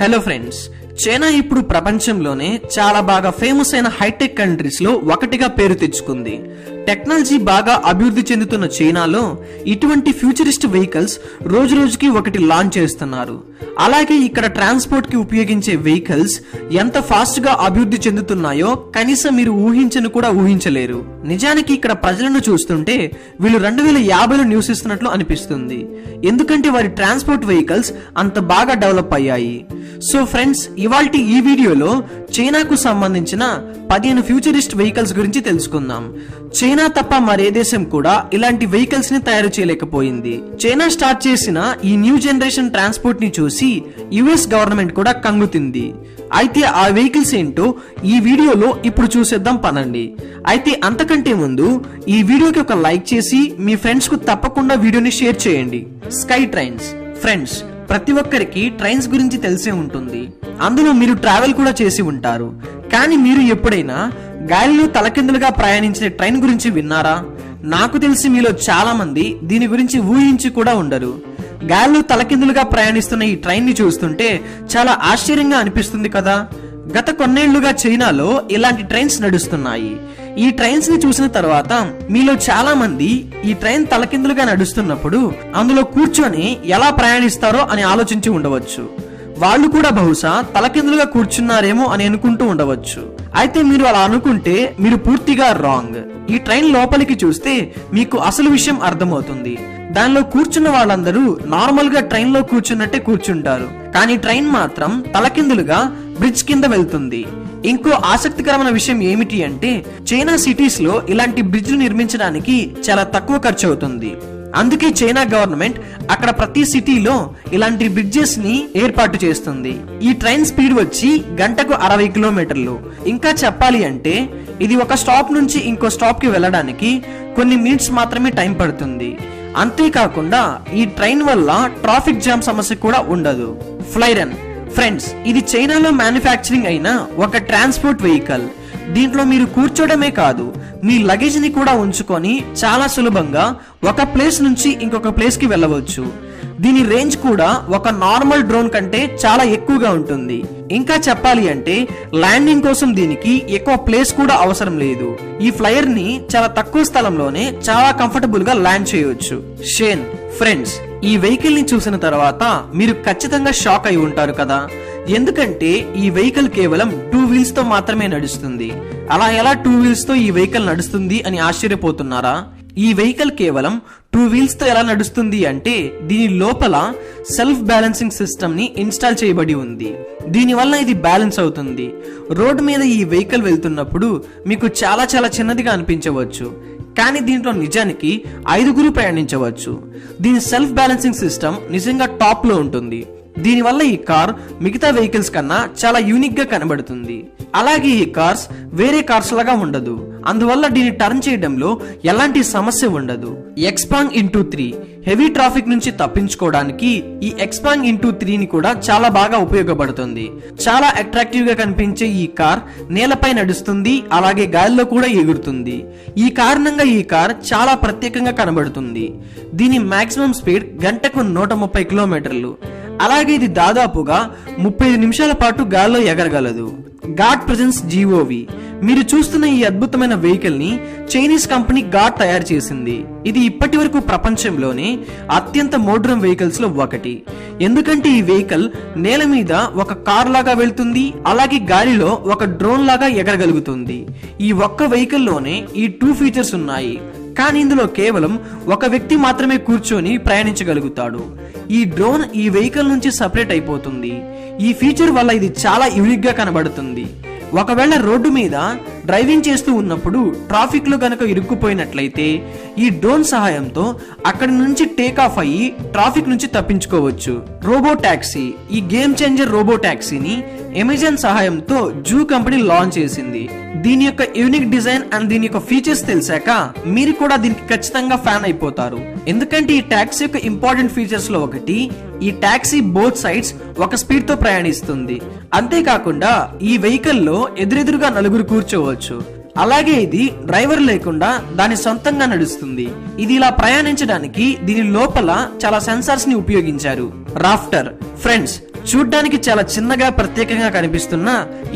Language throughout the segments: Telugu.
హలో ఫ్రెండ్స్ చైనా ఇప్పుడు ప్రపంచంలోనే చాలా బాగా ఫేమస్ అయిన హైటెక్ కంట్రీస్లో ఒకటిగా పేరు తెచ్చుకుంది. టెక్నాలజీ బాగా అభివృద్ధి చెందుతున్న చైనాలో ఇటువంటి ఫ్యూచరిస్ట్ వెహికల్స్ రోజు రోజుకి ఒకటి లాంచ్ చేస్తున్నారు. అలాగే ఇక్కడ ట్రాన్స్పోర్ట్కి ఉపయోగించే వెహికల్స్ ఎంత ఫాస్ట్గా అభివృద్ధి చెందుతున్నాయో కనీసం మీరు ఊహించను కూడా ఊహించలేరు. నిజానికి ఇక్కడ ప్రజలను చూస్తుంటే వీళ్ళు రెండు వేల యాభైలో నివసిస్తున్నట్లు అనిపిస్తుంది. ఎందుకంటే వారి ట్రాన్స్పోర్ట్ వెహికల్స్ అంత బాగా డెవలప్ అయ్యాయి. సో ఫ్రెండ్స్ ఇవాల్టి ఈ వీడియోలో చైనాకు సంబంధించిన పదిహేను ఫ్యూచరిస్ట్ వెహికల్స్ గురించి తెలుసుకుందాం. చైనా తప్ప మరే దేశం కూడా ఇలాంటి వెహికల్స్ని తయారు చేయలేకపోయింది. చైనా స్టార్ట్ చేసిన ఈ న్యూ జనరేషన్ ట్రాన్స్పోర్ట్ని చూసి యుఎస్ గవర్నమెంట్ కూడా కంగుతింది అయితే ఆ వెహికల్స్ ఏంటో ఈ వీడియోలో ఇప్పుడు చూసేద్దాం పనండి అయితే అంతకంటే ముందు ఈ వీడియోకి ఒక లైక్ చేసి మీ ఫ్రెండ్స్కు తప్పకుండా వీడియోని షేర్ చేయండి. Sky trains. ఫ్రెండ్స్ ప్రతి ఒక్కరికి ట్రైన్స్ గురించి తెలిసే ఉంటుంది. అందులో మీరు ట్రావెల్ కూడా చేసి ఉంటారు. కానీ మీరు ఎప్పుడైనా గాలిలో తలకిందులుగా ప్రయాణించిన ట్రైన్ గురించి విన్నారా? నాకు తెలిసి మీలో చాలా మంది దీని గురించి ఊహించి కూడా ఉండరు. గాలిలో తలకిందులుగా ప్రయాణిస్తున్న ఈ ట్రైన్ని చూస్తుంటే చాలా ఆశ్చర్యంగా అనిపిస్తుంది కదా. గత కొన్నేళ్ళుగా చైనాలో ఇలాంటి ట్రైన్స్ నడుస్తున్నాయి. ఈ ట్రైన్స్ని చూసిన తర్వాత మీలో చాలా మంది ఈ ట్రైన్ తలకిందులుగా నడుస్తున్నప్పుడు అందులో కూర్చొని ఎలా ప్రయాణిస్తారో అని ఆలోచించి ఉండవచ్చు. వాళ్ళు కూడా బహుశా తలకిందులుగా కూర్చున్నారేమో అని అనుకుంటూ ఉండవచ్చు. అయితే మీరు అలా అనుకుంటే మీరు పూర్తిగా రాంగ్ ఈ ట్రైన్ లోపలికి చూస్తే మీకు అసలు విషయం అర్థమవుతుంది. దానిలో కూర్చున్న వాళ్ళందరూ నార్మల్గా ట్రైన్లో కూర్చున్నట్టే కూర్చుంటారు. కానీ ట్రైన్ మాత్రం తలకిందులుగా బ్రిడ్జ్ కింద వెళ్తుంది. ఇంకో ఆసక్తికరమైన విషయం ఏమిటి అంటే చైనా సిటీస్లో ఇలాంటి బ్రిడ్జ్లు నిర్మించడానికి చాలా తక్కువ ఖర్చు అవుతుంది అందుకే చైనా గవర్నమెంట్ అక్కడ ప్రతి సిటీలో ఇలాంటి బ్రిడ్జెస్ని ఏర్పాటు చేస్తుంది. ఈ ట్రైన్ స్పీడ్ వచ్చి గంటకు అరవై కిలోమీటర్లు. ఇంకా చెప్పాలి అంటే ఇది ఒక స్టాప్ నుంచి ఇంకో స్టాప్కి వెళ్ళడానికి కొన్ని మినిట్స్ మాత్రమే టైం పడుతుంది. అంతేకాకుండా ఈ ట్రైన్ వల్ల ట్రాఫిక్ జామ్ సమస్య కూడా ఉండదు. ఫ్లైరన్ ఫ్రెండ్స్ ఇది చైనాలో మ్యానుఫ్యాక్చరింగ్ అయిన ఒక ట్రాన్స్పోర్ట్ వెహికల్ దీంట్లో మీరు కూర్చోడమే కాదు మీ లగేజ్ని కూడా ఉంచుకొని చాలా సులభంగా ఒక ప్లేస్ నుంచి ఇంకొక ప్లేస్కి వెళ్ళవచ్చు. దీని రేంజ్ కూడా ఒక నార్మల్ డ్రోన్ కంటే చాలా ఎక్కువగా ఉంటుంది. ఇంకా చెప్పాలి అంటే ల్యాండింగ్ కోసం దీనికి ఎక్కువ ప్లేస్ కూడా అవసరం లేదు. ఈ ఫ్లైయర్ని చాలా తక్కువ స్థలంలోనే చాలా కంఫర్టబుల్గా ల్యాండ్ చేయవచ్చు. షేన్ ఫ్రెండ్స్ ఈ వెహికల్ని చూసిన తర్వాత మీరు ఖచ్చితంగా షాక్ అయి ఉంటారు కదా. ఎందుకంటే ఈ వెహికల్ కేవలం టూ వీల్స్తో మాత్రమే నడుస్తుంది. అలా ఎలా టూ వీల్స్తో ఈ వెహికల్ నడుస్తుంది అని ఆశ్చర్యపోతున్నారా? ఈ వెహికల్ కేవలం టూ వీల్స్తో ఎలా నడుస్తుంది అంటే దీని లోపల సెల్ఫ్ బ్యాలెన్సింగ్ సిస్టమ్ని ఇన్స్టాల్ చేయబడి ఉంది. దీనివల్ల ఇది బ్యాలెన్స్ అవుతుంది. రోడ్ మీద ఈ వెహికల్ వెళ్తున్నప్పుడు మీకు చాలా చాలా చిన్నదిగా అనిపించవచ్చు. కానీ దీంట్లో నిజానికి ఐదుగురు ప్రయాణించవచ్చు. దీని సెల్ఫ్ బ్యాలెన్సింగ్ సిస్టమ్ నిజంగా టాప్లో ఉంటుంది. దీనివల్ల ఈ కార్ మిగతా వెహికల్స్ కన్నా చాలా యూనిక్గా కనబడుతుంది. అలాగే ఈ కార్స్ వేరే కార్స్ లాగా ఉండదు. అందువల్ల దీన్ని టర్న్ చేయడంలో ఎలాంటి సమస్య ఉండదు. ఎక్స్పాంగ్ ఇంటూ త్రీ హెవీ ట్రాఫిక్ నుంచి తప్పించుకోవడానికి ఈ ఎక్స్పాంగ్ ఇంటూ త్రీని కూడా చాలా బాగా ఉపయోగపడుతుంది. చాలా అట్రాక్టివ్గా కనిపించే ఈ కార్ నేలపై నడుస్తుంది అలాగే గాలిలో కూడా ఎగురుతుంది. ఈ కారణంగా ఈ కార్ చాలా ప్రత్యేకంగా కనబడుతుంది. దీని మాక్సిమం స్పీడ్ గంటకు నూట ముప్పై కిలోమీటర్లు. అలాగే ఇది దాదాపుగా ముప్పై నిమిషాల పాటు గాల్లో ఎగరగలదు. గాడ్ ప్రజెన్స్ జీఓవి మీరు చూస్తున్న ఈ అద్భుతమైన వెహికల్ని చైనీస్ కంపెనీ గాడ్ తయారు చేసింది. ఇది ఇప్పటి వరకు ప్రపంచంలోనే అత్యంత మోడ్రన్ వెహికల్స్లో ఒకటి. ఎందుకంటే ఈ వెహికల్ నేల మీద ఒక కార్ లాగా వెళ్తుంది అలాగే గాలిలో ఒక డ్రోన్ లాగా ఎగరగలుగుతుంది. ఈ ఒక్క వెహికల్లోనే ఈ టూ ఫీచర్స్ ఉన్నాయి. కానీ ఇందులో కేవలం ఒక వ్యక్తి మాత్రమే కూర్చొని ప్రయాణించగలుగుతాడు. ఈ డ్రోన్ ఈ వెహికల్ నుంచి సపరేట్ అయిపోతుంది. ఈ ఫీచర్ వల్ల ఇది చాలా యూనిక్గా కనబడుతుంది. ఒకవేళ రోడ్డు మీద డ్రైవింగ్ చేస్తూ ఉన్నప్పుడు ట్రాఫిక్లో గనక ఇరుక్కుపోయినట్లయితే ఈ డ్రోన్ సహాయంతో అక్కడి నుంచి టేక్ ఆఫ్ అయ్యి ట్రాఫిక్ నుంచి తప్పించుకోవచ్చు. రోబో ట్యాక్సీ ఈ గేమ్ చేంజర్ రోబో ట్యాక్సీని అమెజాన్ సహాయంతో జూ కంపెనీ లాంచ్ చేసింది. దీని యొక్క యూనిక్ డిజైన్ అండ్ దీని యొక్క ఫీచర్స్ తెలిసాక మీరు కూడా దీనికి ఖచ్చితంగా ఫ్యాన్ అయిపోతారు. ఎందుకంటే ఈ ట్యాక్సీ యొక్క ఇంపార్టెంట్ ఫీచర్స్లో ఒకటి ఈ ట్యాక్సీ బోత్ సైడ్స్ ఒక స్పీడ్తో ప్రయాణిస్తుంది. అంతేకాకుండా ఈ వెహికల్లో ఎదురెదురుగా నలుగురు కూర్చోవచ్చు. అలాగే ఇది డ్రైవర్ లేకుండా దాని సొంతంగా నడుస్తుంది. ఇది ఇలా ప్రయాణించడానికి దీని లోపల చాలా సెన్సార్స్ని ఉపయోగించారు. రాఫ్టర్ ఫ్రెండ్స్ చూడ్డానికి చాలా చిన్నగా ప్రత్యేకంగా కనిపిస్తున్న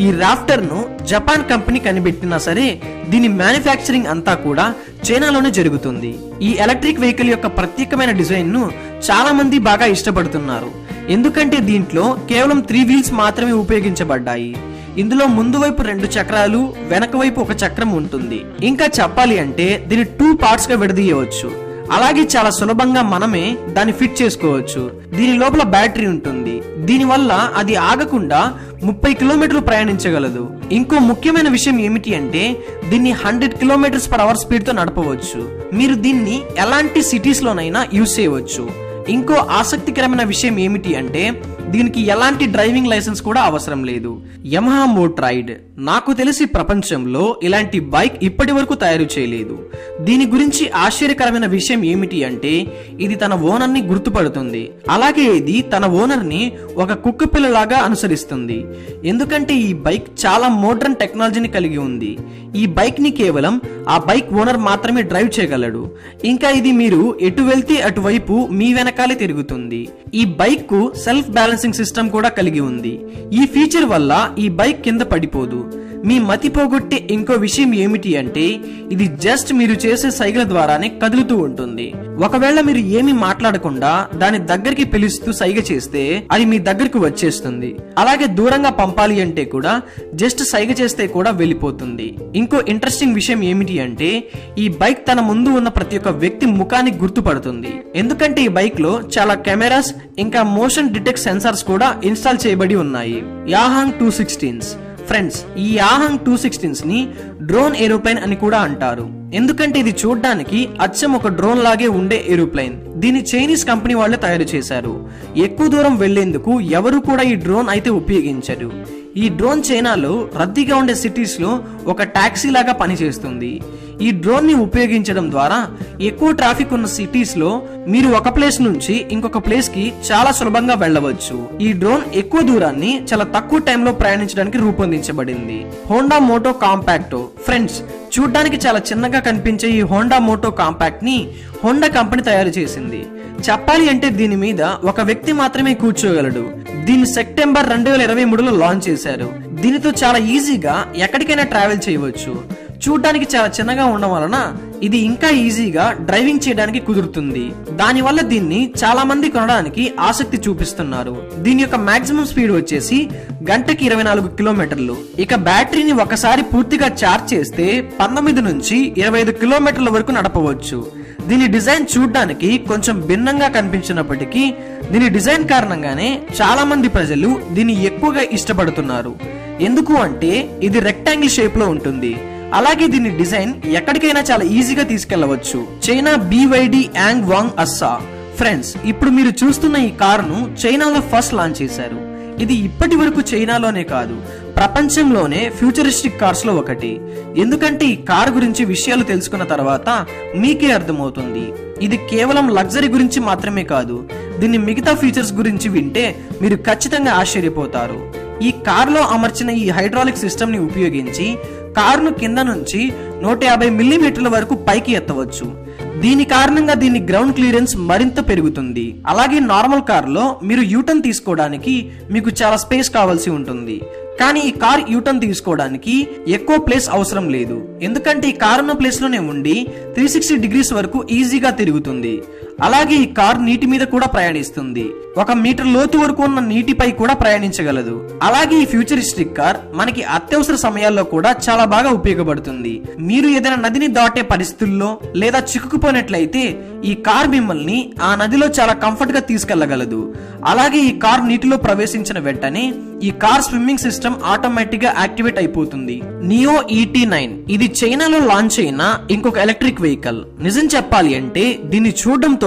ఈ రాఫ్టర్ను జపాన్ కంపెనీ కనిపెట్టినా సరే దీని మ్యానుఫ్యాక్చరింగ్ అంతా కూడా చైనాలోనే జరుగుతుంది. ఈ ఎలక్ట్రిక్ వెహికల్ యొక్క ప్రత్యేకమైన డిజైన్ను చాలా మంది బాగా ఇష్టపడుతున్నారు. ఎందుకంటే దీంట్లో కేవలం త్రీ వీల్స్ మాత్రమే ఉపయోగించబడ్డాయి. ఇందులో ముందు వైపు రెండు చక్రాలు వెనక వైపు ఒక చక్రం ఉంటుంది. ఇంకా చెప్పాలి అంటే దీన్ని టూ పార్ట్స్గా విడదీయవచ్చు. అలాగే చాలా సులభంగా మనమే దాన్ని ఫిట్ చేసుకోవచ్చు. దీని లోపల బ్యాటరీ ఉంటుంది. దీనివల్ల అది ఆగకుండా ముప్పై కిలోమీటర్లు ప్రయాణించగలదు. ఇంకో ముఖ్యమైన విషయం ఏమిటి అంటే దీన్ని హండ్రెడ్ కిలోమీటర్స్ పర్ అవర్ స్పీడ్తో నడపవచ్చు. మీరు దీన్ని ఎలాంటి సిటీస్ లోనైనా యూజ్ చేయవచ్చు. ఇంకో ఆసక్తికరమైన విషయం ఏమిటి అంటే దీనికి ఎలాంటి డ్రైవింగ్ లైసెన్స్ కూడా అవసరం లేదు. Yamaha Motoroid. నాకు తెలిసి ప్రపంచంలో ఇలాంటి బైక్ ఇప్పటి వరకు తయారు చేయలేదు. దీని గురించి ఆశ్చర్యకరమైన విషయం ఏమిటి అంటే ఇది తన ఓనర్ని గుర్తుపడుతుంది. అలాగే ఇది తన ఓనర్ని ఒక కుక్క పిల్లలాగా అనుసరిస్తుంది. ఎందుకంటే ఈ బైక్ చాలా మోడర్న్ టెక్నాలజీని కలిగి ఉంది. ఈ బైక్ని కేవలం ఆ బైక్ ఓనర్ మాత్రమే డ్రైవ్ చేయగలడు. ఇంకా ఇది మీరు ఎటు వెళ్తే అటువైపు మీ వెనకాలే తిరుగుతుంది. ఈ బైక్కు సెల్ఫ్ బ్యాలెన్సింగ్ సిస్టమ్ కూడా కలిగి ఉంది. ఈ ఫీచర్ వల్ల ఈ బైక్ కింద పడిపోదు. మీ మతి పోగొట్టే ఇంకో విషయం ఏమిటి అంటే ఇది జస్ట్ మీరు చేసే సైగల ద్వారానే కదులుతూ ఉంటుంది. ఒకవేళ మీరు ఏమి మాట్లాడకుండా దాని దగ్గరికి పిలుస్తూ సైగ చేస్తే అది మీ దగ్గరికి వచ్చేస్తుంది. అలాగే దూరంగా పంపాలి అంటే కూడా జస్ట్ సైగ చేస్తే కూడా వెళ్ళిపోతుంది. ఇంకో ఇంట్రెస్టింగ్ విషయం ఏమిటి అంటే ఈ బైక్ తన ముందు ఉన్న ప్రతి ఒక్క వ్యక్తి ముఖానికి గుర్తుపడుతుంది. ఎందుకంటే ఈ బైక్లో చాలా కెమెరాస్ ఇంకా మోషన్ డిటెక్ట్ సెన్సార్స్ కూడా ఇన్స్టాల్ చేయబడి ఉన్నాయి. EHang two sixteens. ఫ్రెండ్స్ ఈ ఆహంగ్ టూ సిక్స్టీన్స్ని డ్రోన్ ఏరోప్లేన్ అని కూడా అంటారు. ఎందుకంటే ఇది చూడడానికి అచ్చం ఒక డ్రోన్ లాగే ఉండే ఏరోప్లేన్ దీని చైనీస్ కంపెనీ వాళ్ళే తయారు చేశారు. ఎక్కువ దూరం వెళ్ళేందుకు ఎవరు కూడా ఈ డ్రోన్ అయితే ఉపయోగించరు. ఈ డ్రోన్ చైనాలో రద్దీగా ఉండే సిటీస్లో ఒక టాక్సీ లాగా పనిచేస్తుంది. ఈ డ్రోన్ని ఉపయోగించడం ద్వారా ఎక్కువ ట్రాఫిక్ ఉన్న సిటీస్లో మీరు ఒక ప్లేస్ నుంచి ఇంకొక ప్లేస్కి చాలా సులభంగా వెళ్ళవచ్చు. ఈ డ్రోన్ ఎక్కువ దూరాన్ని చాలా తక్కువ టైంలో ప్రయాణించడానికి రూపొందించబడింది. హోండా మోటో కాంపాక్టో ఫ్రెండ్స్ చూడ్డానికి చాలా చిన్నగా కనిపించే ఈ హోండా మోటో కాంపాక్ట్ని హోండా కంపెనీ తయారు చేసింది. చెప్పాలి అంటే దీని మీద ఒక వ్యక్తి మాత్రమే కూర్చోగలడు. దీన్ని సెప్టెంబర్ రెండు వేల ఇరవై మూడులో లాంచ్ చేశారు. దీనితో చాలా ఈజీగా ఎక్కడికైనా ట్రావెల్ చేయవచ్చు. చూడ్డానికి చాలా చిన్నగా ఉండడం వలన ఇది ఇంకా ఈజీగా డ్రైవింగ్ చేయడానికి కుదురుతుంది. దానివల్ల దీన్ని చాలా మంది కొనడానికి ఆసక్తి చూపిస్తున్నారు. దీని యొక్క మాక్సిమం స్పీడ్ వచ్చేసి గంటకి ఇరవై నాలుగు కిలోమీటర్లు. ఇక బ్యాటరీని ఒకసారి పూర్తిగా ఛార్జ్ చేస్తే పంతొమ్మిది నుంచి ఇరవై ఐదు కిలోమీటర్ల వరకు నడపవచ్చు. దీని డిజైన్ చూడడానికి కొంచెం భిన్నంగా కనిపించినప్పటికీ దీని డిజైన్ కారణంగానే చాలా మంది ప్రజలు దీన్ని ఎక్కువగా ఇష్టపడుతున్నారు. ఎందుకు అంటే ఇది రెక్టాంగిల్ షేప్లో ఉంటుంది. అలాగే దీని డిజైన్ ఎక్కడికైనా చాలా ఈజీగా తీసుకెళ్ళవచ్చు చైనా బీవైడి యాంగ్ వాంగ్ అస్సా. ఫ్రెండ్స్ ఇప్పుడు మీరు చూస్తున్న ఈ కారును చైనాలో ఫస్ట్ లాంచ్ చేశారు. ఇది ఇప్పటి వరకు చైనాలోనే కాదు ప్రపంచంలోనే ఫ్యూచరిస్టిక్ కార్స్లో ఒకటి. ఎందుకంటే ఈ కార్ గురించి విషయాలు తెలుసుకున్న తర్వాత మీకే అర్థమవుతుంది. ఇది కేవలం లగ్జరీ గురించి మాత్రమే కాదు దీని మిగతా ఫీచర్స్ గురించి వింటే మీరు ఖచ్చితంగా ఆశ్చర్యపోతారు. ఈ కారులో అమర్చిన ఈ హైడ్రాలిక్ సిస్టమ్ని ఉపయోగించి కారును కింద నుంచి నూట యాభై మిల్లీమీటర్ల వరకు పైకి ఎత్తవచ్చు. దీని కారణంగా దీని గ్రౌండ్ క్లియరెన్స్ మరింత పెరుగుతుంది. అలాగే నార్మల్ కారులో మీరు యూటర్న్ తీసుకోవడానికి మీకు చాలా స్పేస్ కావాల్సి ఉంటుంది. కానీ ఈ కార్ యూటర్న్ తీసుకోవడానికి ఎక్కువ ప్లేస్ అవసరం లేదు. ఎందుకంటే ఈ కార్ ఉన్న ఉండి త్రీ సిక్స్టీ డిగ్రీస్ వరకు ఈజీగా తిరుగుతుంది. అలాగే ఈ కార్ నీటి మీద కూడా ప్రయాణిస్తుంది. ఒక మీటర్ లోతు వరకు ఉన్న నీటిపై కూడా ప్రయాణించగలదు. అలాగే ఈ ఫ్యూచరిస్టిక్ కార్ మనకి అత్యవసర సమయాల్లో కూడా చాలా బాగా ఉపయోగపడుతుంది. మీరు ఏదైనా నదిని దాటే పరిస్థితుల్లో లేదా చిక్కుకుపోయినట్లయితే ఈ కార్ మిమ్మల్ని ఆ నదిలో చాలా కంఫర్ట్గా తీసుకెళ్ళగలదు. అలాగే ఈ కార్ నీటిలో ప్రవేశించిన వెంటనే ఈ కార్ స్విమ్మింగ్ సిస్టమ్ ఆటోమేటిక్గా యాక్టివేట్ అయిపోతుంది. నియో ఈటీ నైన్ ఇది చైనాలో లాంచ్ అయిన ఇంకొక ఎలక్ట్రిక్ వెహికల్ నిజం చెప్పాలి అంటే దీన్ని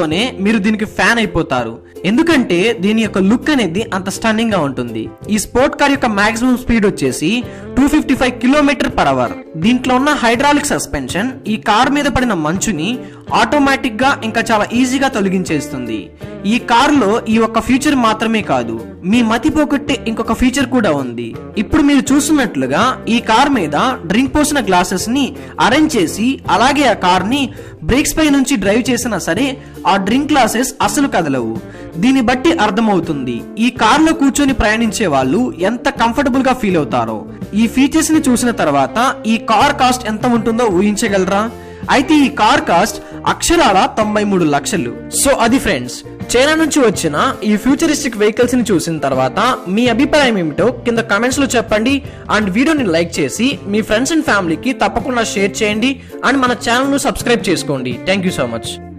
చూడగానే మీరు దీనికి ఫ్యాన్ అయిపోతారు. ఎందుకంటే దీని యొక్క లుక్ అనేది అంత స్టన్నింగ్గా ఉంటుంది. ఈ స్పోర్ట్ కార్ యొక్క మాక్సిమం స్పీడ్ వచ్చేసి two fifty five kilometre per hour. దీంట్లో ఉన్న హైడ్రాలిక్ సస్పెన్షన్ ఈ కార్ మీద పడిన మంచుని ఆటోమేటిక్గా ఇంకా చాలా ఈజీగా తొలగించేస్తుంది. ఈ కారులో ఈ ఒక్క ఫీచర్ మాత్రమే కాదు మీ మతి పోగొట్టే ఇంకొక ఫీచర్ కూడా ఉంది. ఇప్పుడు మీరు చూస్తున్నట్లుగా ఈ కార్ మీద డ్రింక్ పోసిన గ్లాసెస్ని అరేంజ్ చేసి అలాగే ఆ కార్ని బ్రేక్స్ పై నుంచి డ్రైవ్ చేసినా సరే ఆ డ్రింక్ గ్లాసెస్ అసలు కదలవు. దీన్ని బట్టి అర్థమవుతుంది ఈ కార్లో కూర్చొని ప్రయాణించే వాళ్ళు ఎంత కంఫర్టబుల్గా ఫీల్ అవుతారో. ఈ ఫీచర్స్ని చూసిన తర్వాత ఈ కార్ కాస్ట్ ఎంత ఉంటుందో ఊహించగలరా? అయితే ఈ కార్ కాస్ట్ అక్షరాల తొంభై మూడు లక్షలు. సో అది ఫ్రెండ్స్ చైనా నుంచి వచ్చిన ఈ ఫ్యూచరిస్టిక్ వెహికల్స్ని చూసిన తర్వాత మీ అభిప్రాయం ఏమిటో కింద కమెంట్స్లో చెప్పండి. అండ్ వీడియోని లైక్ చేసి మీ ఫ్రెండ్స్ అండ్ ఫ్యామిలీకి తప్పకుండా షేర్ చేయండి. అండ్ మన ఛానల్ను సబ్స్క్రైబ్ చేసుకోండి. Thank you so much